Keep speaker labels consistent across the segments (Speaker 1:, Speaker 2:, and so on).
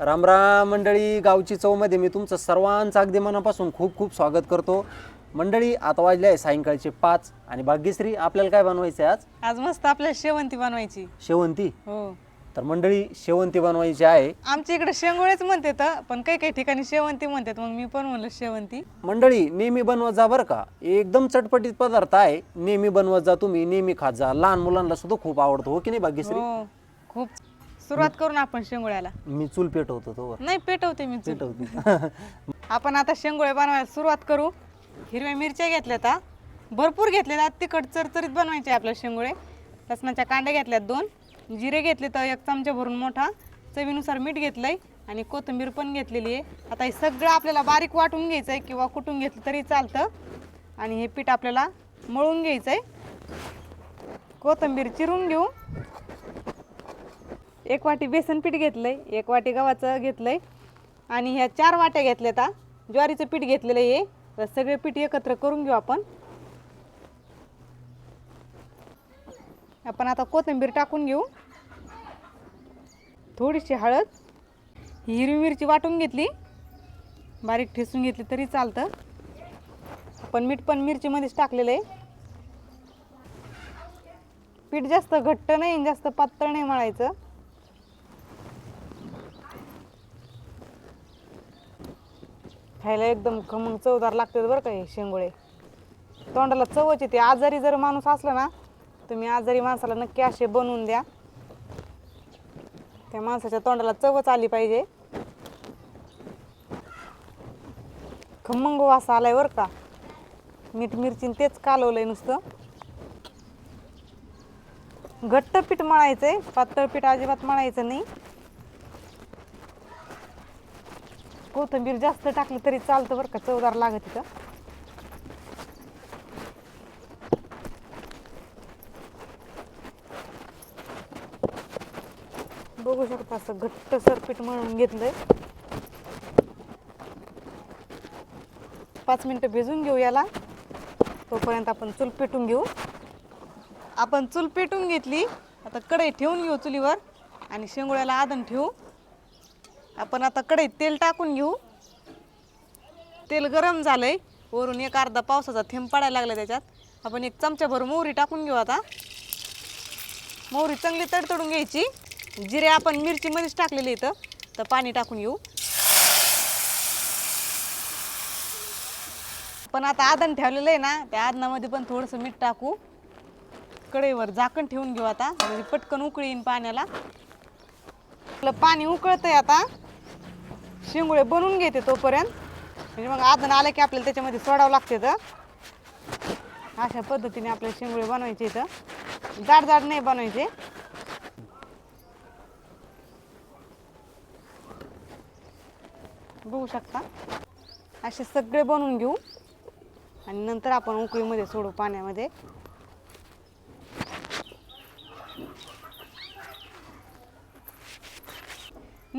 Speaker 1: रामराम मंडळी गावची चवमध्ये मी तुमचं सर्वांचं अगदी मनापासून खूप खूप स्वागत करतो. मंडळी आता वाजले आहे सायंकाळचे पाच आणि भाग्यश्री आपल्याला काय बनवायचं आहे आज?
Speaker 2: आज मस्त आपल्याला शेवंती बनवायची.
Speaker 1: शेवंती?
Speaker 2: हो.
Speaker 1: तर मंडळी शेवंती बनवायची आहे.
Speaker 2: आमच्या इकडे शेंगोळेच म्हणतात पण काही काही ठिकाणी शेवंती म्हणतात मग मी पण म्हणलं शेवंती.
Speaker 1: मंडळी नेहमी बनवत जा बरं का. एकदम चटपटीत पदार्थ आहे. नेहमी बनवत जा तुम्ही नेहमी खात जा. लहान मुलांना सुद्धा खूप आवडतो हो की नाही भाग्यश्री?
Speaker 2: हो खूप. सुरुवात करून आपण शेंगोळ्याला.
Speaker 1: मी चूल पेटवतो तो
Speaker 2: नाही पेटवते मी चूल.
Speaker 1: पेटवते.
Speaker 2: आपण आता शेंगोळे बनवायला सुरुवात करू. हिरव्या मिरच्या घेतल्यात हा. भरपूर घेतल्यात तिखट चरचरीत बनवायचे आपल्या शेंगोळे. लसणाच्या कांड्या घेतल्यात दोन. जिरे घेतले तर एक चमचा भरून मोठा. चवीनुसार मीठ घेतलंय आणि कोथिंबीर पण घेतलेली आहे. आता हे सगळं आपल्याला बारीक वाटून घ्यायचं आहे किंवा कुटून घेतलं तरी चालतं. आणि हे पीठ आपल्याला मळून घ्यायचं आहे कोथिंबीर चिरून घेऊ. एक वाटी बेसन पीठ घेतलंय एक वाटी गव्हाचं घेतलंय आणि ह्या चार वाट्या घेतल्यात आता ज्वारीचं पीठ घेतलेलं आहे तर सगळे पीठ एकत्र करून घेऊ आपण. आपण आता कोथिंबीर टाकून घेऊ. थोडीशी हळद ही हिरवी मिरची वाटून घेतली. बारीक ठेसून घेतली तरी चालतं. पण मीठ पण मिरचीमध्येच टाकलेलं आहे. पीठ जास्त घट्ट नाही आणि जास्त पातळ नाही मळायचं. खायला एकदम खमंग चवदार लागतात बरं का हे शेंगोळे. तोंडाला चवच येते. आजारी जर माणूस असला ना तुम्ही आजारी माणसाला नक्की असे बनवून द्या. त्या माणसाच्या तोंडाला चवच आली पाहिजे. खमंग वास आलाय बरं का. मीठ मिरची तेच कालवलंय नुसतं. घट्ट पीठ मळायचंय. पातळ पीठ अजिबात मळायचं नाही. कोथंबीर जास्त टाकली तरी चालतं बरं का चवदार लागत तिथं बघू शकता असं घट्ट सरपीठ म्हणून घेतलंय. पाच मिनिटं भिजून घेऊ याला. तोपर्यंत आपण चूल पेटून घेऊ. आपण चूल पेटून घेतली आता कढई ठेवून घेऊ चुलीवर आणि शेंगोळ्याला आदन ठेवू. आपण आता कढईत तेल टाकून घेऊ. तेल गरम झालंय. वरून एक अर्धा पावसाचा थेंब पडायला लागला त्याच्यात. आपण एक चमच्याभर मोहरी टाकून घेऊ आता. मोहरी चांगली तडतडून घ्यायची. जिरे आपण मिरचीमध्येच टाकलेले इथं. तर पाणी टाकून घेऊ. पण आता आदन ठेवलेलं आहे ना त्या आदनामध्ये पण थोडंसं मीठ टाकू. कढईवर झाकण ठेवून घेऊ आता. म्हणजे पटकन उकळी येईन पाण्याला. आपलं पाणी उकळतंय आता. शेंगुळे बनवून घेते तोपर्यंत. म्हणजे मग आदन आलं की आपल्याला त्याच्यामध्ये सोडावं लागते तर अशा पद्धतीने आपल्याला शेंगुळे बनवायचे इथं. जाड जाड नाही बनवायचे. बघू शकता. असे सगळे बनवून घेऊ. आणि नंतर आपण उकळीमध्ये सोडू पाण्यामध्ये.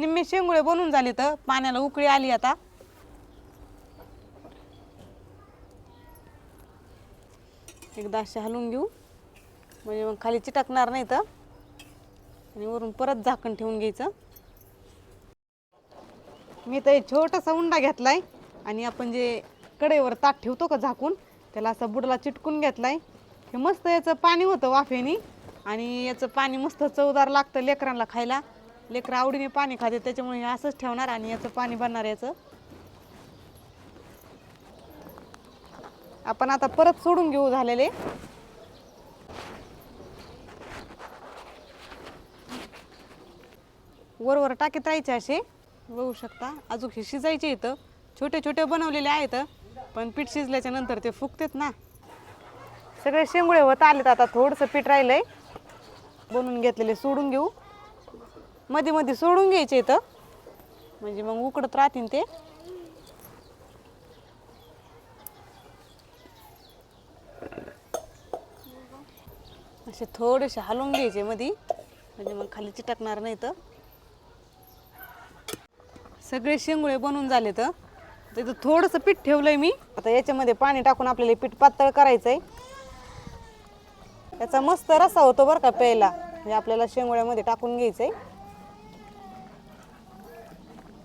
Speaker 2: निम्मे शेंगुळे बनून झाले तर पाण्याला उकळी आली आता. एकदा असे हलवून घेऊ. म्हणजे मग खाली चिटकणार नाही तर. आणि वरून परत झाकण ठेवून घ्यायचं. मी तर एक छोटासा उंडा घेतलाय. आणि आपण जे कडेवर ताट ठेवतो का झाकून त्याला असा बुडला चिटकून घेतलाय. हे मस्त याचं पाणी होतं वाफेनी. आणि याचं पाणी मस्त चवदार लागतं लेकरांना खायला. लेकरं आवडीने पाणी खाते त्याच्यामुळे हे असंच ठेवणार आणि याचं पाणी बनणार याचं. आपण आता परत सोडून घेऊ झालेले. वर वर टाकीत राहायचे असे. बघू शकता अजून हे शिजायचे इथं. छोटे छोटे बनवलेले आहेत पण पीठ शिजल्याच्या नंतर ते फुगतेत ना. सगळे शेंगुळे होत आलेत आता थोडंसं पीठ राहिलंय. बनवून घेतलेले सोडून घेऊ. मध्ये मध्ये सोडून घ्यायचे इथं. म्हणजे मग उकडत राहतील ते. असे थोडेसे हलवून घ्यायचे मध्ये म्हणजे मग खाली चिटकणार नाही तर सगळे शेंगुळे बनवून झाले तर तिथं थोडंसं पीठ ठेवलंय मी. आता याच्यामध्ये पाणी टाकून आपल्याला पीठ पातळ करायचंय. याचा मस्त रसा होतो बरं का प्यायला. म्हणजे आपल्याला शेंगुळ्यामध्ये टाकून घ्यायचंय.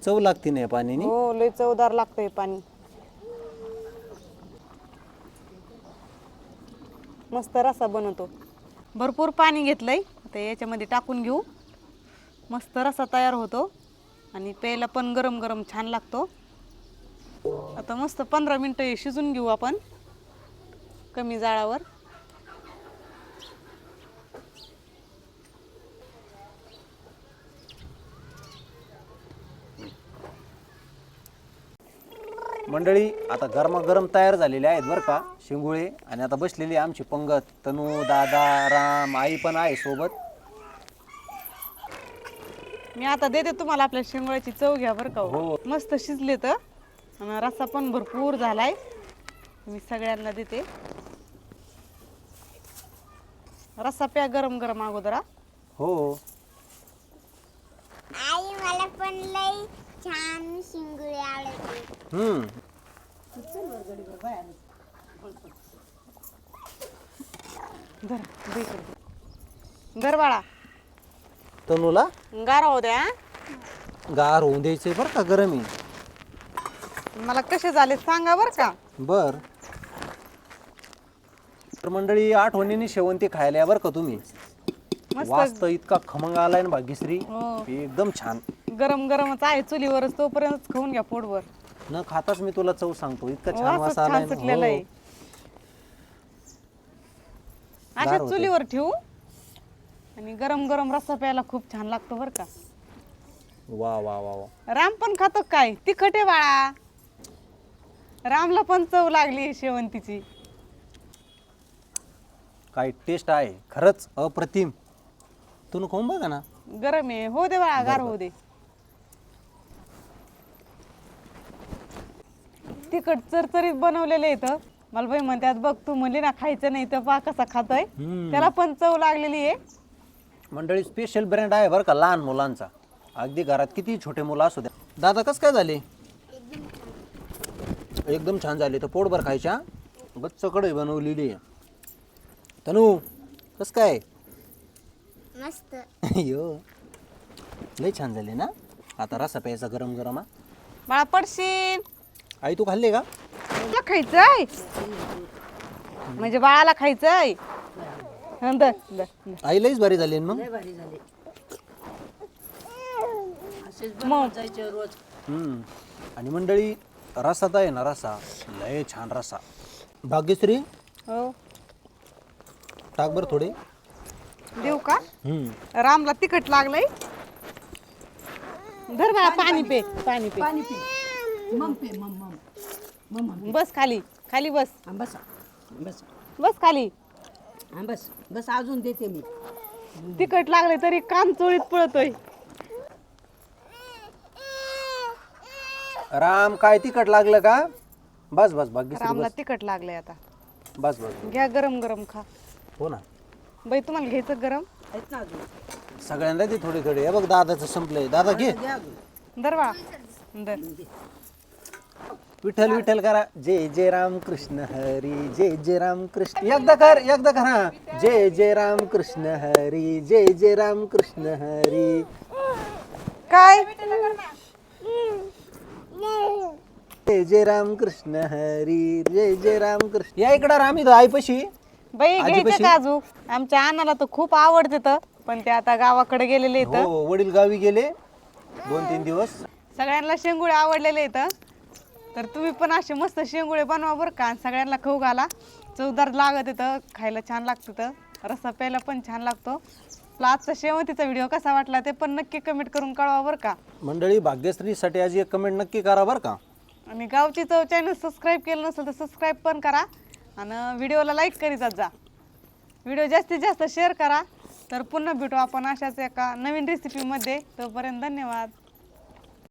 Speaker 1: चव लागते नाही पाण्याने
Speaker 2: हो लय चवदार लागतंय पाणी. मस्त रसा बनवतो. भरपूर पाणी घेतलंय. आता याच्यामध्ये टाकून घेऊ. मस्त रसा तयार होतो. आणि प्यायला पण गरम गरम छान लागतो. आता मस्त पंधरा मिनटं हे शिजून घेऊ आपण. कमी जाळावर.
Speaker 1: मंडळी आता गरमागरम तयार झालेले आहेत बरं का शिंगुळे आणि आता बसलेली आहे आमची पंगत तनू दादा राम आई पण आहे सोबत
Speaker 2: मी आता देते तुम्हाला आपल्या शेंगोळ्याची चव घ्या बरं का हो.
Speaker 1: हो.
Speaker 2: मस्त शिजले तर आणि रस्सा पण भरपूर झालाय मी सगळ्यांना देते रस्सा प्या गरम गरम अगोदर हा.
Speaker 1: हो
Speaker 3: आई मला पण लई छान शिंगुळे आवडते
Speaker 1: हम्म.
Speaker 2: धर दे इकडे दे. धर बाळा.
Speaker 1: तनूला?
Speaker 2: गारा हो. द्या
Speaker 1: गार होऊन द्यायचंय बरं का गरमी
Speaker 2: मला कसे झाले सांगा बरं का.
Speaker 1: बर. तर मंडळी आठवणीने शेवंती खायला या बरं का तुम्ही?
Speaker 2: मस्त.
Speaker 1: वास्त इतका खमंग आलाय ना भाग्यश्री
Speaker 2: हो.
Speaker 1: एकदम छान.
Speaker 2: गरम गरमच आहे चुलीवरच तोपर्यंत खाऊन घ्या पोटभर.
Speaker 1: न खाताच मी तुला चव सांगतो इतका छान
Speaker 2: वासच
Speaker 1: वास आलाय
Speaker 2: छान
Speaker 1: ना.
Speaker 2: सुटलेला आहे.
Speaker 1: हो. होते.
Speaker 2: चुलीवर ठेवू. आणि गरम गरम रस्सा प्यायला खूप छान लागतो बरं का.
Speaker 1: वा वा वा वा.
Speaker 2: राम पण खातो काय? तिखट आहे बाळा. रामला पण चव लागली शेवंतीची.
Speaker 1: काय टेस्ट आहे. खरंच अप्रतिम. तू खाऊन बघा ना.
Speaker 2: गरम आहे. हो दे बाळा गार होऊ दे. तिखट चरचरीत बनवलेले इथं. मला बाई म्हणतात बघ तू म्हणली ना खायचं नाही तर पा कसा खातोय.
Speaker 1: हम्म.
Speaker 2: त्याला पण चव लागलेली आहे.
Speaker 1: मंडळी स्पेशल ब्रँड आहे बरं का लहान मुलांचा. अगदी घरात किती छोटे मुलं असू द्या. दादा कस काय झाले? एकदम छान झाले. तर पोटभर खायच्या. गच्च कढई बनवलेली आहे. तनू कस काय?
Speaker 3: मस्त.
Speaker 1: यो लय छान झाले ना? आता रसा प्यायचा गरम गरम हा.
Speaker 2: बाळा पडशील.
Speaker 1: आई तू खाल्ले का?
Speaker 2: तुला खायचंय? म्हणजे बाळाला खायचंय? हं, धर, धर, धर.
Speaker 1: आई लईच भारी झाली ना मग?
Speaker 2: मग?
Speaker 1: हम्म. आणि मंडळी रसात आहे ना रसा? लय छान रसा. भाग्यश्री
Speaker 2: हो.
Speaker 1: टाक बरं थोडे.
Speaker 2: देऊ का. रामला तिखट लागलंय. धर बाळा पाणी पे. पाणी पे.
Speaker 4: पाणी पी. मम पे मम मम. मम
Speaker 2: बस खाली खाली बस.
Speaker 4: हा, बस. बस.
Speaker 2: बस खाली.
Speaker 4: हा, बस. बस अजून देते मी.
Speaker 2: तिखट लागले तरी कान चोळीत पळतोय.
Speaker 1: राम काय तिखट लागलं का? बस बस भाग्यश्री
Speaker 2: रामला
Speaker 1: बस.
Speaker 2: तिखट लागलंय आता.
Speaker 1: बस बस
Speaker 2: घ्या गरम गरम खा.
Speaker 1: हो ना.
Speaker 2: बाई तुम्हाला घ्यायचं गरम?
Speaker 4: आहेत ना अजून.
Speaker 1: सगळ्यांना दे थोडे थोडे. हे बघ दादाचं संपलंय. दादा घे.
Speaker 4: द्या अजून.
Speaker 2: धर बाळा धर
Speaker 1: विठ्ठल विठ्ठल करा. जय जय राम कृष्ण हरी. जय जय राम कृष्ण एकदा कर एकदा करा जय जय राम कृष्ण हरी. जय जय राम कृष्ण हरी.
Speaker 2: काय?
Speaker 1: जय जय राम कृष्ण हरी. जय जय राम कृष्ण या इकडं राम इथं आईपाशी.
Speaker 2: बाई
Speaker 1: आजी
Speaker 2: घ्यायचं
Speaker 1: कशी?
Speaker 2: काजू आमच्या अण्णाला तर खूप आवडते तर. पण ते आता गावाकडे गेलेले इथं
Speaker 1: हो वडील गावी गेले दोन तीन दिवस.
Speaker 2: सगळ्यांना शेंगुळे आवडलेले इथं तर तुम्ही पण असे मस्त शेंगुळे बनवा बरं का. आणि सगळ्यांना खाऊ घाला. चवदार लागत येतं खायला छान लागतं तर. रस्सा प्यायला पण छान लागतो. आपला आजचा शेवंतीचा व्हिडिओ कसा वाटला ते पण नक्की कमेंट करून कळवा बरं का.
Speaker 1: मंडळी भाग्यश्रीसाठी आज एक कमेंट नक्की करा बरं का.
Speaker 2: आणि गावची चव चॅनल सबस्क्राईब केलं नसेल तर सबस्क्राईब पण करा. आणि व्हिडिओला लाईक करीत जा. व्हिडिओ जास्तीत जास्त शेअर करा. तर पुन्हा भेटू आपण अशाच एका नवीन रेसिपीमध्ये तोपर्यंत धन्यवाद.